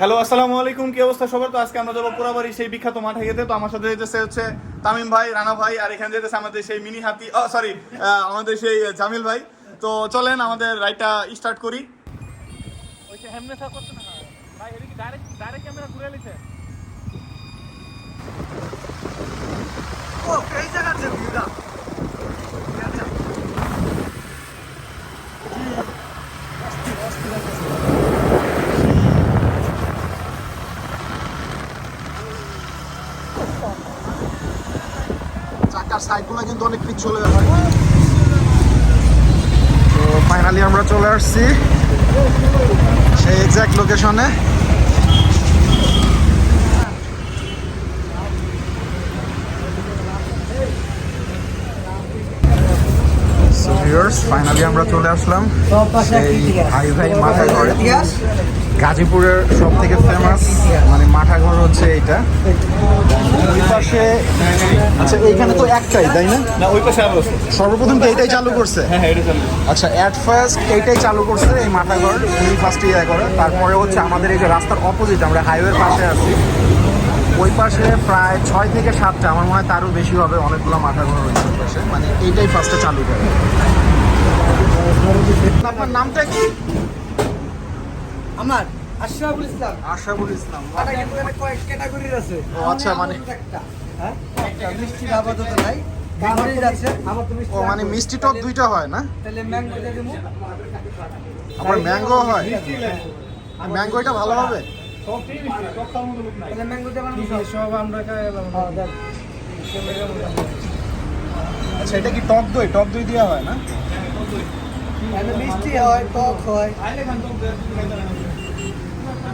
Hello আসসালামু আলাইকুম কি অবস্থা? সবার তো আজকে আমরা যাব পুরাবাড়ি সেই বিখ্যাত মাঠে যেতে তো আমার সাথে যেতেছে হচ্ছে তামিম ভাই রানা ভাই আর এখানে যেতেছে আমাদের সেই মিনি হাতি ও সরি আমাদের সেই জামিল ভাই। তো চলেন আমাদের রাইডটা স্টার্ট করি। ও এই জায়গাতে ভিউটা সাইডগুলো কিন্তু অনেক পিচ চলে যাবে তো ফাইনালি আমরা চলে আসছি সেই এক্সাক্ট লোকেশনে ফাইনালি আমরা চলে আসলাম ভাই ভাই গাজীপুরের সব থেকে ফেমাস মানে মাঠা ঘর হচ্ছে এইটা। ওই আচ্ছা এইখানে তো একটাই তাই না? না ওই পাশে আরও সর্বপ্রথম কি এইটাই চালু করছে? হ্যাঁ হ্যাঁ এটা চালু আচ্ছা অ্যাট ফার্স্ট এইটাই চালু করছে এই মাথা ঘর উনি ফার্স্ট ইয়ে করে। তারপরে হচ্ছে আমাদের এই যে রাস্তার অপোজিট আমরা হাইওয়ের পাশে আছি। ওই পাশে প্রায় ছয় থেকে সাতটা আমার মনে হয় তারও বেশি হবে অনেকগুলো মাথা ঘর রয়েছে ওই পাশে। মানে এইটাই ফার্স্টে চালু করে। আপনার নামটা কি? আমার আশরাফুল ইসলাম। আশরাফুল ইসলাম। ক্যাটাগরির আছে। ও আচ্ছা মানে একটা। হ্যাঁ? একটা মিষ্টি আপাতত আমার তো ও মানে মিষ্টি টক দুইটা হয় না? তাহলে ম্যাঙ্গো হয়? ম্যাঙ্গোটা ভালো হবে? তাহলে ম্যাঙ্গো দিয়ে বানাবো সব আমরা আচ্ছা এটা কি টক দই? টক দই দেওয়া হয় না? মিষ্টি হয় টক হয়।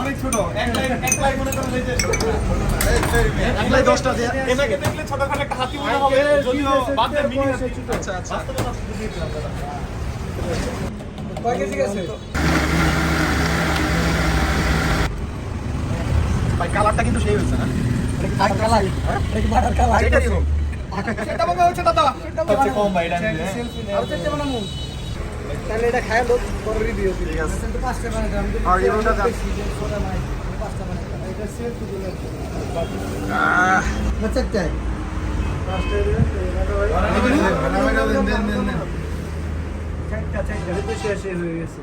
অনেক ছোট। এক লাইন মনে করেন এই যে একলাই দশটা দিয়ে। এটাকে দেখলে ছোটখাটো একটা হাতি মনে হবে যদিও বাদ দেন মিনি আচ্ছা আচ্ছা। কয় কেজি গেছে? ভাই কালারটা কিন্তু সেই হয়েছে না? এটাই হোক সেটা বাবা হচ্ছে দাদা। সেটা সবচেয়ে কম ভাই এটা আর চেষ্টা বানামু তাহলে এটা খায় লোক বড় রিভিউ ঠিক আছে। কিন্তু পাঁচটা বানাই আমি আর রিভিউটা দাও। সোডা নাই পাঁচটা বানাই এটা সেল টু দিলে আহ, না চারটায় চারটা চারটা। তো শেষ হয়ে গেছে।